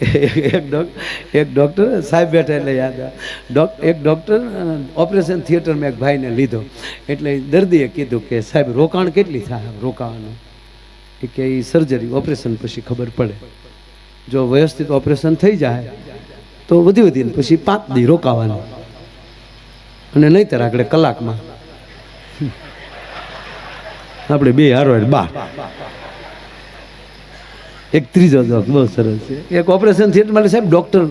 એક ડોક્ટર એક ડૉક્ટર સાહેબ બેઠા એટલે યાદ ડૉક્ટર એક ડૉક્ટર ઓપરેશન થિયેટરમાં એક ભાઈને લીધો. એટલે દર્દીએ કીધું કે, સાહેબ, રોકાણ કેટલી થાય રોકાવાનું? કે એ સર્જરી ઓપરેશન પછી ખબર પડે. જો વ્યવસ્થિત ઓપરેશન થઈ જાય, તો વધી વધીને પછી પાંચ દી રોકાવાનું. અને નહીંતર આગળ કલાકમાં. આપણે બે હારે બાર. એક ત્રીજો જોક બહુ સરસ એક ઓપરેશન થિયેટરમાં સાહેબ ડૉક્ટર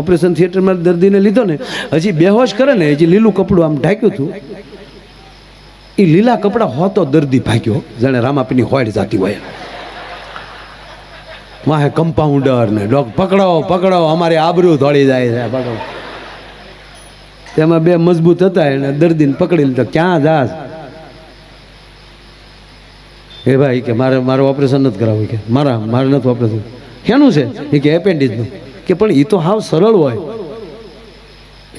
ઓપરેશન થિયેટરમાં દર્દીને લીધો ને, હજી બેહોશ કરે ને, હજી લીલું કપડું આમ ઢાંક્યું હતું. એ લીલા કપડાં હોતો દર્દી ભાગ્યો, જાણે રામાપીની હોડ જાતી હોય. માહે કમ્પાઉન્ડર ને, ડોક, પકડાવો પકડાવો, અમારે આબરૂ થોડી જાય છે પકડો તેમાં બે મજબૂત હતા, એને દર્દીને પકડી લીધો ક્યાં જાસ એ ભાઈ કે મારે મારું ઓપરેશન નથી કરાવવું. કે મારા મારે નથી ઓપરેશન શેનું છે? એ કે એપેન્ડિસનું કે પણ એ તો હાવ સરળ હોય.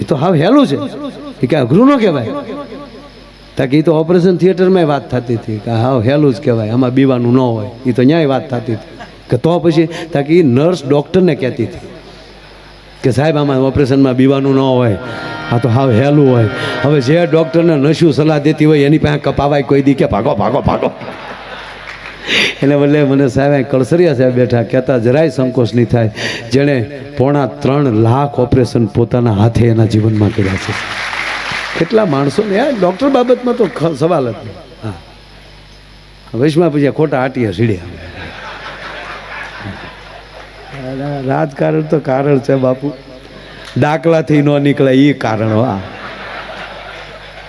એ તો હાવ હેલું છે. એ કે અઘરું ન કહેવાય. તાકે એ તો ઓપરેશન થિયેટરમાં વાત થતી હતી. કે હાવ હેલું જ કહેવાય. આમાં બીવાનું ન હોય. એ તો ન્યાય વાત થતી હતી. કે તો પછી તાકે એ નર્સ ડૉક્ટરને કહેતી હતી. કે સાહેબ, આમાં ઓપરેશનમાં બીવાનું ન હોય. આ તો હાવ હેલું હોય. હવે જે ડૉક્ટરને નશું સલાહ દેતી હોય, એની પાસે કપાવાય કોઈ દી. કે ભાગો ભાગો ભાગો. એને બદલે મને સાહેબ કળસરિયા સાહેબ બેઠા કહેતા, જરાય સંકોચ નહીં થાય. જેણે પોણા ત્રણ લાખ ઓપરેશન પોતાના હાથે એના જીવનમાં કર્યા છે. કેટલા માણસો ને? યાર ડૉક્ટર બાબતમાં તો સવાલ જ હા. વૈશમાં પછી ખોટા આટીએ સીડ્યા. રાજકારણ તો કારણ છે બાપુ. દાખલાથી ન નીકળે એ કારણ, હા. આ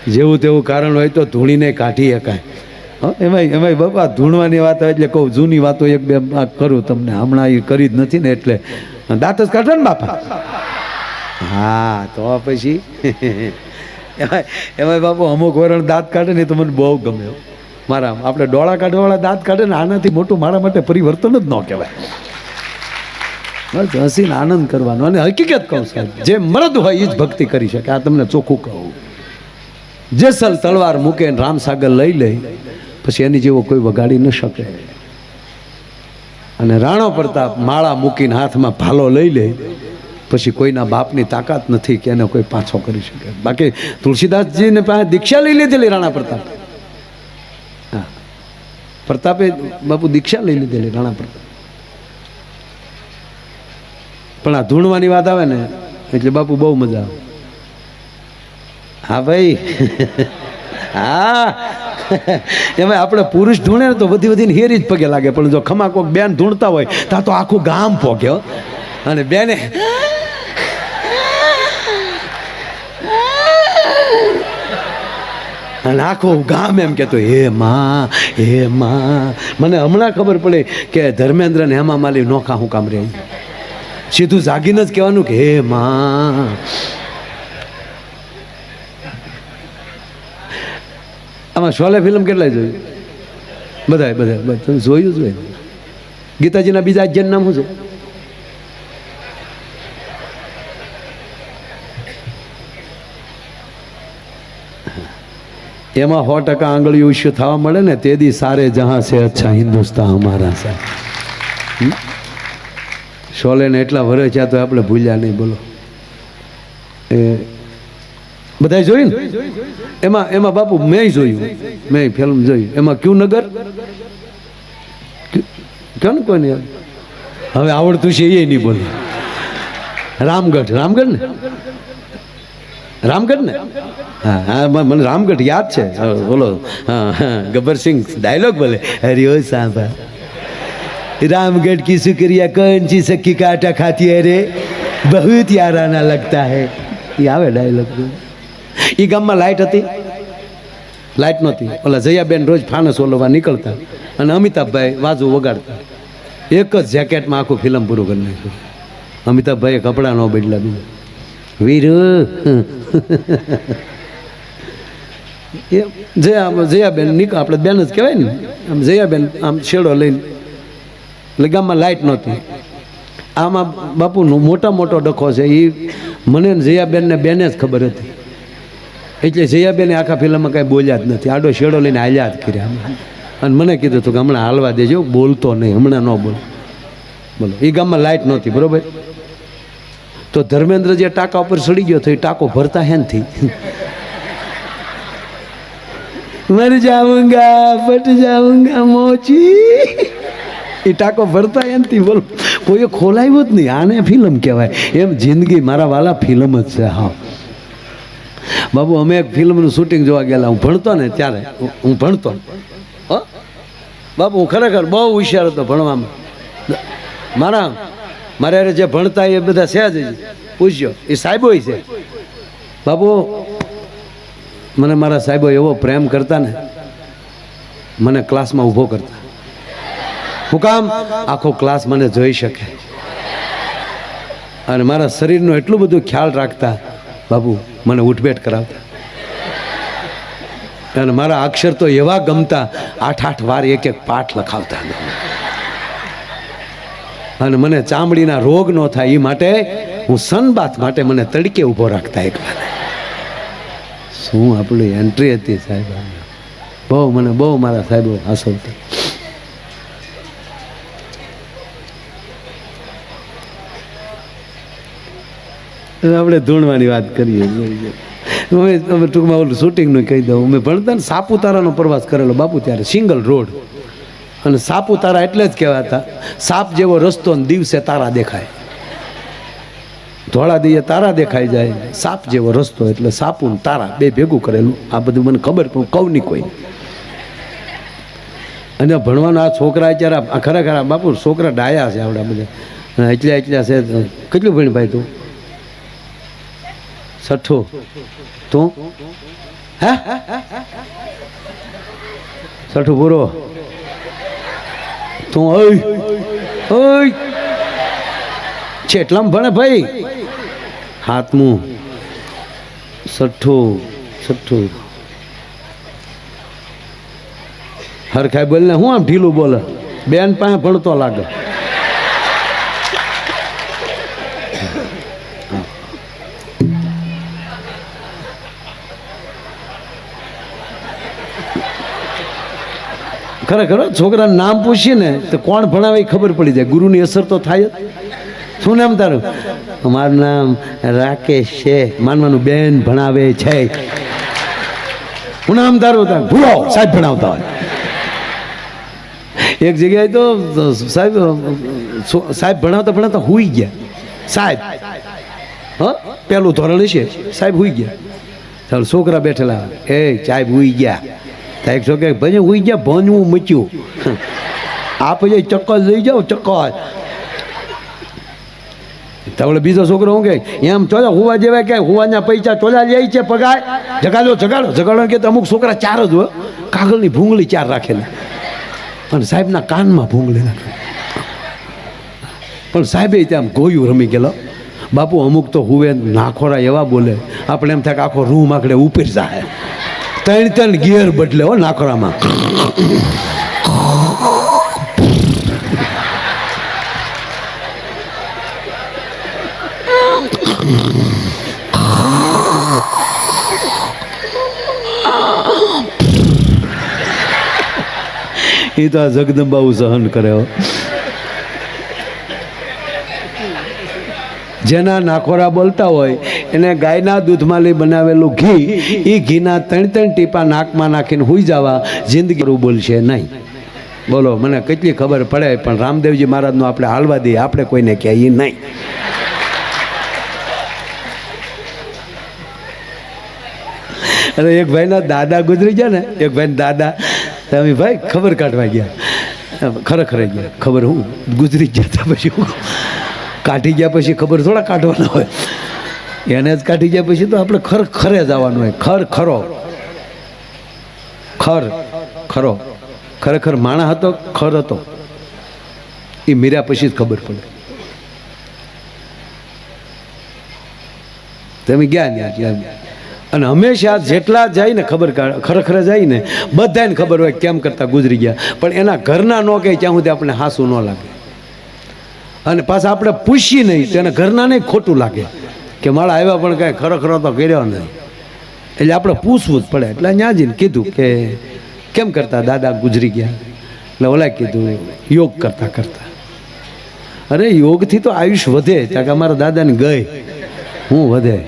જેવું તેવું કારણ હોય તો ધૂણીને કાઢી શકાય. હં, એમાંય બાપા ધૂણવાની વાત હોય એટલે કહું જૂની વાતો એક બે કરું તમને. હમણાં એ કરી જ નથી ને એટલે. દાંત જ કાઢો ને બાપા. હા તો પછી. એમાંય એમાંય બાપુ અમુક વરણ દાંત કાઢે ને તો મને બહુ ગમે મારા આપણે ડોળા કાઢવાવાળા દાંત કાઢે ને આનાથી મોટું મારા માટે પરિવર્તન જ ન કહેવાય. બસ હસીને આનંદ કરવાનો. અને હકીકત કહું સાહેબ જે મરદ હોય એ જ ભક્તિ કરી શકે. આ તમને ચોખ્ખું કહું. જેસલ તલવાર મૂકે રામસાગર લઈ લે. પછી એની જેવો કોઈ વગાડી ન શકે. અને રાણો પ્રતાપ માળા મૂકીને હાથમાં ભાલો લઈ લે, પછી કોઈના બાપની તાકાત નથી કે એને કોઈ પાછો કરી શકે. બાકી તુલસીદાસજીને પાસે દીક્ષા લઈ લીધેલી રાણા પ્રતાપ. હા. પ્રતાપે બાપુ દીક્ષા લઈ લીધેલી રાણા પ્રતાપ. પણ આ ધૂણવાની વાત આવે ને, એટલે બાપુ બહુ મજા આવે. હા ભાઈ. હા. એમાં આપણે પુરુષ ધૂણે તો વધી વધીને હેરી જ પગે લાગે. પણ જો ખમા કોક બેન ધૂણતા હોય ત્યાં તો આખું ગામ પોગે અને બેને અને આખું ગામ એમ કહેતો હે માં હે માં. મને હમણાં ખબર પડે કે ધર્મેન્દ્ર ને હેમા માલી નોખા હું કામ રહી સીધું જાગીને જ કહેવાનું કે, હે માં. આમાં શોલે ફિલ્મ કેટલાય જોયું બધાય બધા તમે જોયું જ ગીતાજીના બીજા અજ્ઞાન નામ શું છે? એમાં સો ટકા આંગળી ઇસ્યુ થવા મળે ને તે દી સારે જહાં છે અચ્છા હિન્દુસ્તાન અમારા સા શોલેને એટલા વરે છે તો આપણે ભૂલ્યા નહીં, બોલો. એ બધાય જોયું ને એમાં એમાં બાપુ મેં જોયું મેં ફિલ્મ જોયું એમાં ક્યુ નગર ક્યાં ને કોઈને યાદ? હવે આવડતું છે એ નહીં બોલે રામગઢ રામગઢ ને રામગઢ ને હા હા મ- મને રામગઢ યાદ છે હા, બોલો હા હા ગબ્બરસિંહ ડાયલોગ બોલે હરિયો સાંભા रामगढ़ की शुक्रिया कौन सी सखी का आटा खाती है रे बहुत याराना लगता है એ આવે ડાયલોગ એ ગામમાં લાઇટ હતી? લાઇટ નહોતી. ઓલા જયાબેન રોજ ફાનસ ઓલવા નીકળતા અને અમિતાભભાઈ વાજુ વગાડતા. એક જ જેકેટમાં આખું ફિલ્મ પૂરું કરી નાખ્યું. અમિતાભભાઈએ કપડાં ન બદલા બીજા. વીર. એ જયા જયાબેન નીકળ આપણે બેન જ કહેવાય ને. આમ જયાબેન આમ છેડો લઈને. એટલે ગામમાં લાઇટ નહોતી. આમાં બાપુનો મોટા મોટો ડખો છે. એ મને જયાબેનને બેને જ ખબર હતી. એટલે જયાબેને આખા ફિલ્મમાં કાંઈ બોલ્યા જ નથી. આડો શેડો લઈને હાલ્યા જ કર્યા અને મને કીધું હતું કે હમણાં હાલવા દેજો બોલતો નહીં, હમણાં ન બોલ. બોલો એ ગામમાં લાઇટ નહોતી, બરોબર? તો ધર્મેન્દ્ર જે ટાંકા ઉપર ચડી ગયો તો એ ટાંકો ભરતા હેનથી મર જાઉંગા પટ જાઉંગા, મોચી. એ ટાંકો ભરતા એનથી બોલો. કોઈએ ખોલાવ્યું જ નહીં. આને ફિલ્મ કહેવાય. એમ જિંદગી મારા વાલા ફિલ્મ જ છે, હા. બાબુ, અમે એક ફિલ્મનું શૂટિંગ જોવા ગયેલા. હું ભણતો ને ત્યારે. હું- ભણતો. હો? બાબુ, હું ખરેખર બહુ હોશિયાર હતો ભણવામાં. મારા, મારે જે ભણતા એ બધા છે જ પૂછ્યો એ સાહેબો છે. બાબુ, મને મારા સાહેબો એવો પ્રેમ કરતા ને, મને ક્લાસમાં ઊભો કરતા. હું કામ આખો ક્લાસ મને જોઈ શકે. અને મારા શરીરનો એટલું બધું ખ્યાલ રાખતા બાપુ, મને ઉઠભેટ કરાવતા અને મારા અક્ષર તો એવા ગમતા, આઠ આઠ વાર એક એક પાઠ લખાવતા અને મને ચામડીના રોગ ન થાય એ માટે હું સનબાથ માટે મને તડકે ઊભો રાખતા એકલા શું આપણી એન્ટ્રી હતી સાહેબ? બહુ મને બહુ મારા સાહેબો હાસવતા. આપણે ધૂણવાની વાત કરીએ. અમે અમે ટૂંકમાં ઓલું શૂટિંગનું કહી દઉં. અમે ભણતા ને સાપુતારાનો પ્રવાસ કરેલો બાપુ ત્યારે, સિંગલ રોડ. અને સાપુતારા એટલે જ કહેવાતા. સાપ જેવો રસ્તો ને દિવસે તારા દેખાય. ધોળા દઈએ તારા દેખાઈ જાય. સાપ જેવો રસ્તો એટલે સાપુ તારા બે ભેગું કરેલું. આ બધું મને ખબર પણ કહું નહીં કોઈ. અને ભણવાના આ છોકરા અત્યારે ખરેખર બાપુ છોકરા ડાયા છે આપણા બધા. એટલે એટલા છે. કેટલું ભણી ભાઈ તું? છઠ્ઠું તું? હે? છઠ્ઠું પૂરો. તું ઓય. ઓય. છે ભણે ભાઈ. હાથમું. છઠ્ઠું છઠ્ઠું હરખાઈ બોલને હું આમ ઢીલું બોલે? બેન પાસે ભણતો લાગે. ખરેખર છોકરાનું નામ પૂછીએ ને તો કોણ ભણાવે એ ખબર પડી જાય. ગુરુની અસર તો થાય જ. શું નામ તારું? મારું નામ રાકેશ છે. માનવાનું બેન ભણાવે છે. હું નામ તારું તારું? ભૂલો. સાહેબ ભણાવતા હોય. એક જગ્યાએ તો સાહેબ સાહેબ ભણાવતા ભણાવતા હુઈ ગયા. સાહેબ, હ પેલું ધોરણ છે સાહેબ હુઈ ગયા. ચાલો, છોકરા બેઠેલા. એ, સાહેબ હુઈ ગયા. તો એક કે ભાઈ હુઈ ગયા ભણવું મચ્યું. આ પછી ચક્કર લઈ જાઓ, ચક્કર. તમને બીજો છોકરો શું કે એમ ચોલો હુવા જેવા કે હુવાના પૈસા ચોલા લે છે પગાર. જગાડો જગાડો. જગાડો કે અમુક છોકરા ચાર જ હોય. કાગળની ભૂંગળી ચાર રાખેલી પણ સાહેબના કાનમાં ભૂંગળી નાખે. પણ સાહેબે ત્યાં ગોયું રમી ગયેલો. બાપુ અમુક તો હુવે નાખોરા એવા બોલે. આપણે એમ થાય કે આખો રૂમ આખડે ઉપર જાય ત્રણ ત્રણ ગિયર બદલે હો નાકરામાં એ તો આ જગદંબાઓ સહન કરે જેના નાખોરા બોલતા હોય એને ગાયના દૂધમાં લઈ બનાવેલું ઘી એ ઘીના ત્રણ ત્રણ ટીપા નાકમાં નાખીને હુઈ જવા, જિંદગી બોલશે નહીં. બોલો, મને કેટલી ખબર પડે, પણ રામદેવજી મહારાજનું આપણે હાલવા દઈએ, આપણે કોઈને કહીએ નહીં. અને એક ભાઈના દાદા ગુજરી ગયા ને, એક ભાઈ દાદા તમે ભાઈ, ખબર કાઢવા ગયા. ખરેખર ગયા. ખબર હું? ગુજરી ગયા પછી કાઢી ગયા પછી ખબર થોડા કાઢવાના હોય. એને જ કાઢી જાય પછી તો આપણે ખર ખરે જવાનું હોય. ખર ખરો. ખર ખરો. ખરેખર માણા હતો, ખર હતો. એ મીર્યા પછી જ ખબર પડે. તમે ગયા ત્યાં? ગયા. અને હંમેશા જેટલા જાય ને ખબર ખરેખર જાય ને, બધાને ખબર હોય કેમ કરતા ગુજરી ગયા. પણ એના ઘરના ન કહે ત્યાં સુધી આપણે હાસું ન લાગે. અને પાછા આપણે પૂછીએ નહીં તો એના ઘરના નહીં ખોટું લાગે. કે મારા આવ્યા પણ કાંઈ ખરખરો તો કર્યો નહીં. એટલે આપણે પૂછવું જ પડે. એટલે ત્યાં જઈને કીધું કે કેમ કરતા દાદા ગુજરી ગયા? એટલે ઓલા કીધું, યોગ કરતા કરતા. અરે યોગથી તો આયુષ વધે, ત્યાં કે અમારા દાદાને ગઈ. હું વધે.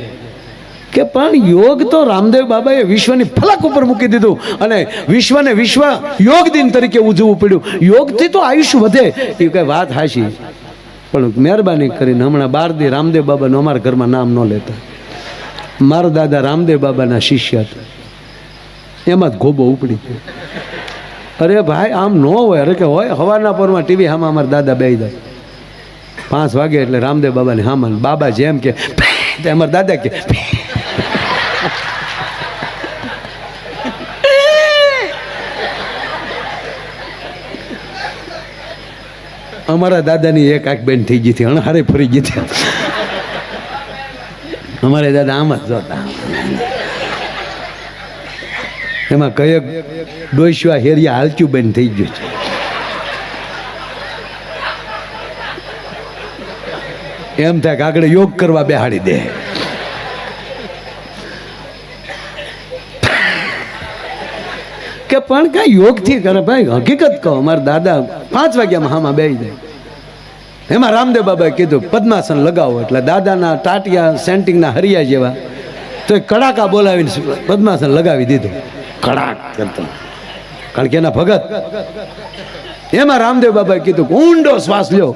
કે પણ યોગ તો રામદેવ બાબાએ વિશ્વની ફલક ઉપર મૂકી દીધું અને વિશ્વને વિશ્વ યોગ દિન તરીકે ઉજવવું પડ્યું. યોગથી તો આયુષ્ય વધે. એ કઈ વાત હાશી પણ મહેરબાની કરીને હમણાં બાર દી રામદેવ બાબાનું અમારા ઘરમાં નામ ન લેતા. મારા દાદા રામદેવ બાબાના શિષ્ય હતા. એમાં જ ગોબો ઉપડી ગયો. અરે ભાઈ, આમ ન હોય, અરે કે હોય હવાના પરમાં ટીવી હામાં અમારા દાદા બે જાય. પાંચ વાગે એટલે રામદેવ બાબાની હામાં બાબા જેમ કે અમારા દાદા કે અમારા દાદાની એક આંખ બેન થઈ ગઈ હતી, અણહારે ફરી ગઈ હતી. અમારે દાદા આમ જ જોતા. એમાં કયક ડોસ્યા હેરિયા હાલચું બેન થઈ ગયું છે. એમ થાય કે આગળ યોગ કરવા બેહાડી દે. કે પણ કાંઈ યોગથી કરે, ભાઈ હકીકત કહો, અમારા દાદા પાંચ વાગ્યામાં હામાં બેસી જાય. એમાં રામદેવ બાબાએ કીધું પદ્માસન લગાવો. એટલે દાદાના ટાટિયા સેન્ટિંગના હરિયા જેવા. તો એ કડાકા બોલાવીને પદ્માસન લગાવી દીધું. કડાક કરતા કારણ કે એના ભગત. એમાં રામદેવ બાબાએ કીધું ઊંડો શ્વાસ લ્યો.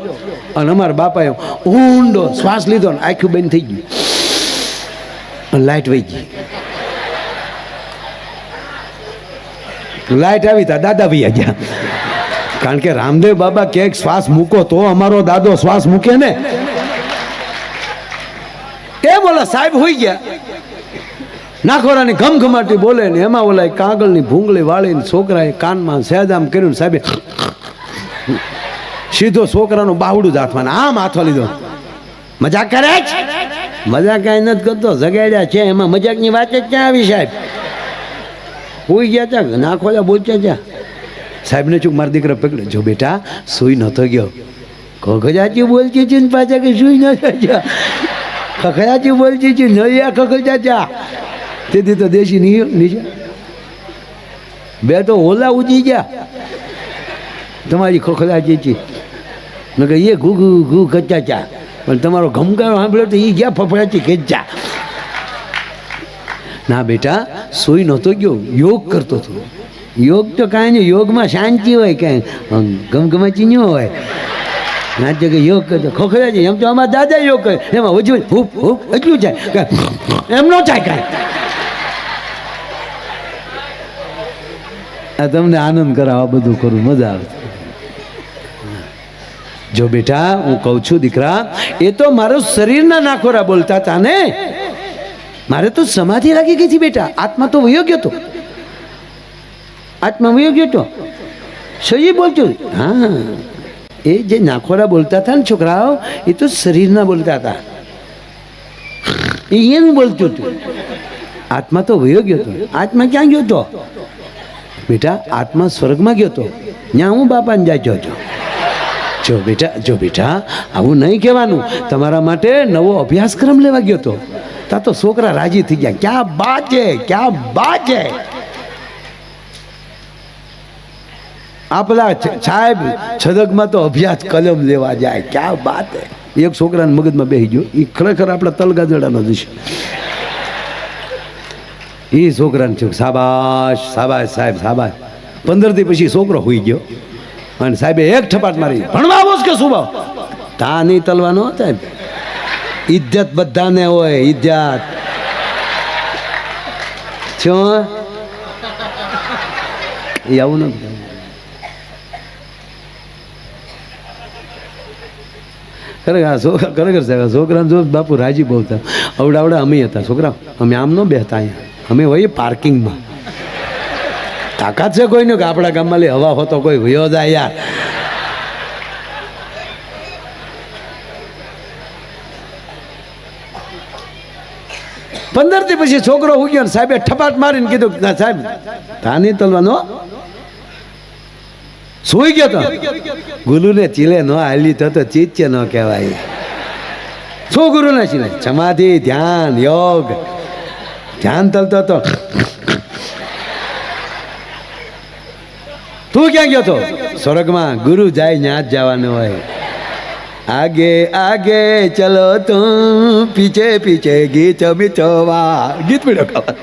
અને અમારા બાપાએ ઊંડો શ્વાસ લીધો ને આખું બંધ થઈ ગયું. અને લાઈટ વહી ગઈ. લાઈટ આવી તા દાદા ભાઈ ગયા. કારણ કે રામદેવ બાબા ક્યાંક શ્વાસ મૂકો તો અમારો દાદો શ્વાસ મૂકે ને. એ બોલા સાહેબ હોઈ ગયા. નાખોરાની ઘમઘમાટી બોલે ને એમાં ઓલા કાગળની ભૂંગળી વાળીને છોકરાએ કાનમાં સહેજામ કર્યું સાહેબે સીધો છોકરાનું બાવડું જ હાથમાં આમ હાથો લીધો. મજાક કરે છે મજા કાંઈ નથી કરતો. જગાડ્યા છે. એમાં મજાકની વાત જ ક્યાં આવી સાહેબ? હોઈ ગયા ત્યાં. નાખોલા બોલતા ત્યાં. સાહેબને ચૂક મારા દીકરા પકડે જો બેટા, સુઈ નતો ગયો. ખખજાચી બોલતી છે ને પાછા કે સુઈ નતો ગયો ખખજાચી બોલતી છે નૈયા ખખજાચા તેથી તો દેશી નહીં નીચે બે તો ઓલા ઉજી ગયા. તમારી ખખડાચી છે કે એ ઘુ ઘુ ઘુ ખચાચા પણ તમારો ઘમકારો સાંભળ્યો તો એ ગયા ફફડાચી ખેંચા ના બેટા, સોઈ નહોતો ગયો. યોગ કરતો હતો. યોગ તો કાંઈ નહીં, યોગમાં શાંતિ હોય કાંઈ. ગમગમાચી ન હોય. નાચે કે યોગ કરતો ખોખરાજી એમ તો અમારા દાદા યોગ કરે એમાં વજુ હૂપ હૂપ એટલું જાય એમ ન થાય કાંઈ. આ તમને આનંદ કરાવવા બધું કરું, મજા આવે. જો બેટા, હું કહું છું, દીકરા, એ તો મારું શરીરના નાખોરા બોલતા હતા ને. મારે તો સમાધિ લાગી ગઈ હતી બેટા. આત્મા તો વયો ગયો તો આત્મા વયો ગયો તો સહી બોલતું. હા. એ જે નાખોડા બોલતા હતા ને છોકરાઓ, એ તો શરીરના બોલતા હતા. એ બોલતો બોલતું હતું. આત્મા તો વયો ગયો તો આત્મા ક્યાં ગયો તો બેટા, આત્મા સ્વર્ગમાં ગયો તો ત્યાં હું બાપાને જાજો હતો? જો બેટા જો બેટા, આવું નહીં કહેવાનું. તમારા માટે નવો અભ્યાસક્રમ લેવા ગયો તો તા તો છોકરા રાજી થઈ ગયા. ક્યાં છે? ક્યાં છે? આ પેલા સાહેબ છદકમાં તો અભ્યાસ કલમ લેવા જાય. ક્યાં વાત એક છોકરાને મગજમાં બેસી ગયો. એ ખરેખર આપણા તલગાજડાનો છે. એ છોકરાને થયું સાબાશ સાબાશ સાહેબ સાબાશ પંદર દી પછી છોકરો હોઈ ગયો. અને સાહેબે એક ઠપાટ મારી, ભણવા આવો કે શું ભાવ તા નહીં તલવાનો સાહેબ. ઇજ્જત બધાને હોય, ઇજ્જત. છો એ આવું નથી ખરેખર સાહેબ છોકરાને જો બાપુ રાજી બહુ હતા અવડા અવડા અમે હતા છોકરા અમે આમ ન બેહતા અહીંયા. અમે હોઈએ પાર્કિંગમાં. તાકાત છે કોઈનો કે આપણા ગામમાં લે, હવા હોતો કોઈ વયો જાય યાર. પંદરથી પછી છોકરો ઉગ્યો સાહેબે ઠપાટ મારીને કીધું સાહેબ તાની તલવાનો સુઈ ગયો તો? ગુરુને ચીલે ન હાલી તો તો ચિત્ય ન કહેવાય. શું ગુરુને ચીલે? સમાધિ, ધ્યાન, યોગ. ધ્યાન તલતો તો તું ક્યાં ગયો તો? સ્વર્ગમાં ગુરુ જાય ત્યાં જ જવાનું હોય. આગે આગે ચલો તું, પીછે પીછે ગીત મિચવા. ગીત પીડો ખાવા.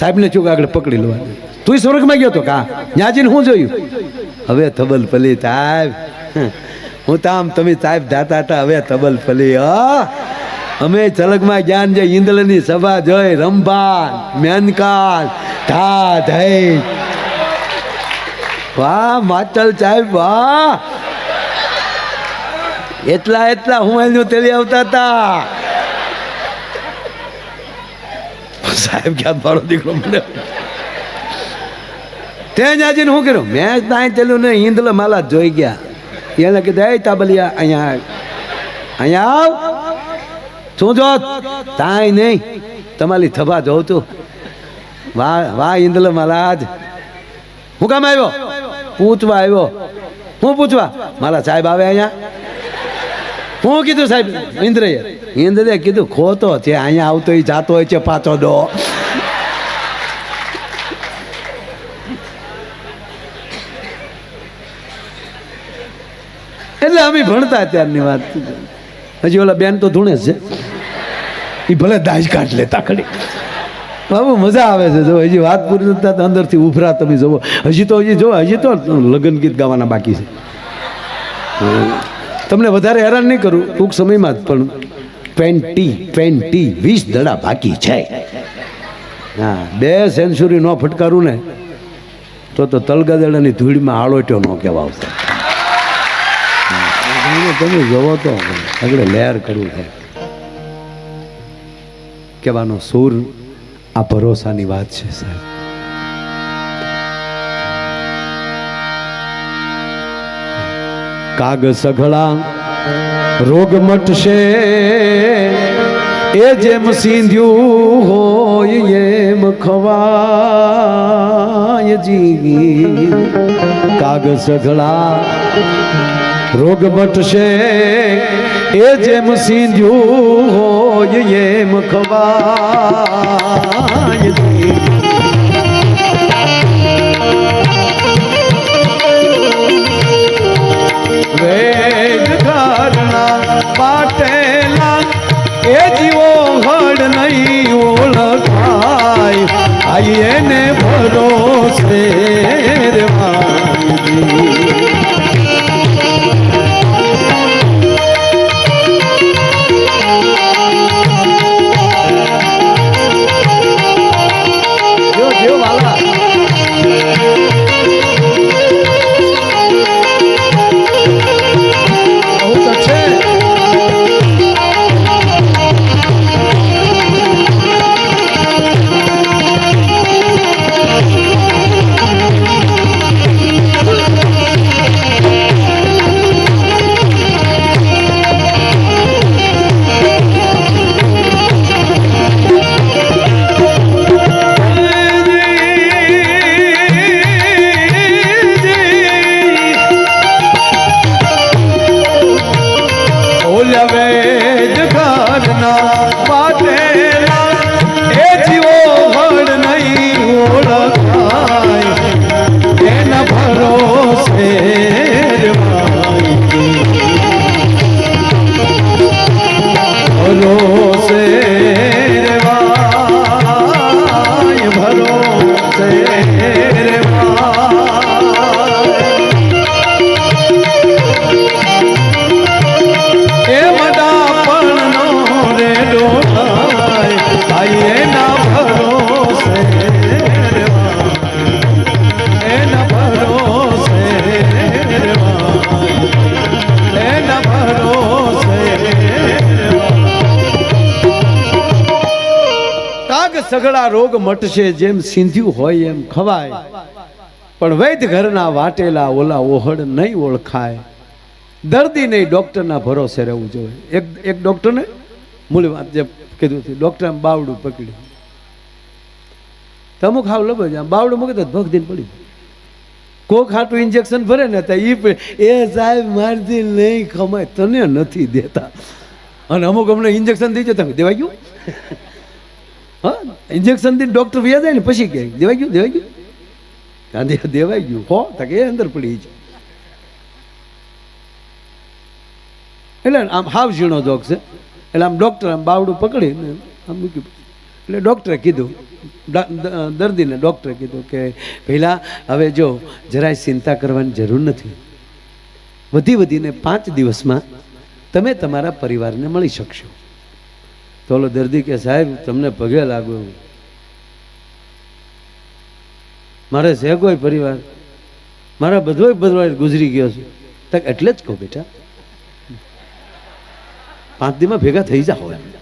સાહેબને ચૂક આગળ પકડી લેવા. તું સ્વર્ગમાં ગયો તો કા? ન્યાજીને હું જોયું? હવે તબલ પલી સાહેબ. હું તામ તમે સાહેબ જાતા હતા, હવે તબલ પલી, હ. અમે ચલકમાં જ્ઞાન જે ઇન્દ્રની સભા જોઈ રંભા મેનકાન ધા ધૈ વાહ, માચલ સાહેબ, વાહ. એટલા એટલા હું એનું તેલી આવતા હતા. સાહેબ ક્યાં મારો દીકરો મને તે જાજીને શું કર્યું? મેં નાય તેલું ને હિન્દલ માલા જોઈ ગયા. એને કીધું, એ તાબલિયા, અહીંયા અહીંયા આવ? શું જો? તાય નહીં. તમારી થભા જોઉં તું વાહ વાહ ઇન્દલ મહારાજ. હું કામ આવ્યો? પૂછવા આવ્યો. હું પૂછવા? મારા સાહેબ આવે અહીંયા. હું કીધું સાહેબ ઇન્દ્રએ ઇન્દ્રએ કીધું, ખોતો છે, અહીંયા આવતો એ જાતો હોય છે પાછો ડો એટલે અમે ભણતા ત્યારની વાત. હજી ઓલા બેન તો ધૂણે છે. એ ભલે દાજ કાઢ લેતા ખડી બાબુ મજા આવે છે, જો હજી વાત પૂરી થતા, અંદરથી ઉભરા તમે જોવો હજી તો હજી જો હજી તો લગ્ન ગીત ગાવાના બાકી છે. તમને વધારે હેરાન નહીં કરું, ટૂંક સમયમાં જ પણ ટ્વેન્ટી ટ્વેન્ટી, વીસ દડા બાકી છે. હા બે સેન્ચુરી ન ફટકારું ને, તો તો તલગાદડાની ધૂળમાં આળોટ્યો ન કહેવા આવશે તમે જોવો તો, આગળ લહેર કરવું છે. કહેવાનો સૂર આ ભરોસાની વાત છે, સાહેબ. કાગ સઘળા રોગ મટશે. એ જેમ સિંધ્યું હોય એમ ખવાય જીવી. કાગ સઘળા રોગ મટશે. એ જેમ સિંધ્યું હોય એમ ખવાય જી કાગ સગળા રોગ મટશે જેમ સિંધ્યું હોય એમ ખવાય. પણ વૈદ ઘરના વાટેલા ઓલા ઓહડ નહીં ઓળખાય. દર્દી નહીં ડૉક્ટરના ભરોસે રહેવું જોઈએ. એક એક ડૉક્ટરને મૂળ વાત જે કીધું હતું, ડૉક્ટરે બાવડું પકડ્યું. તમુક અમુક હાવ લબો આમ બાવડું મૂકી તો ભગ દિન પડી કોક હાટું ઇન્જેક્શન ભરે ને તો એ એ સાહેબ મારથી નહીં ખમાય, તને નથી દેતા. અને અમુક અમને ઇન્જેક્શન દીજો તમે દેવાઈ ગયું. હા? ઇન્જેક્શનથી ડૉક્ટર વ્યા જાય ને, પછી કહે દેવાઈ ગયું દેવાઈ ગયું? ગાંધી, દેવાઈ ગયું. હો તકે એ અંદર પડી છે. એટલે આમ હાવ ઝીણો જોગ છે. એટલે આમ ડૉક્ટર આમ બાવડું પકડીને આમ મૂક્યું. એટલે ડૉક્ટરે કીધું દર્દીને ડૉક્ટરે કીધું કે, પહેલાં હવે જો, જરાય ચિંતા કરવાની જરૂર નથી. વધી વધીને પાંચ દિવસમાં તમે તમારા પરિવારને મળી શકશો. તો ઓલો દર્દી કે, સાહેબ, તમને પગે લાગુ. મારે છે કોઈ પરિવાર? મારા બધો પરિવાર ગુજરી ગયો છે. તક એટલે જ કહો બેટા. પાંચ દીમાં ભેગા થઈ જાઓ એમ.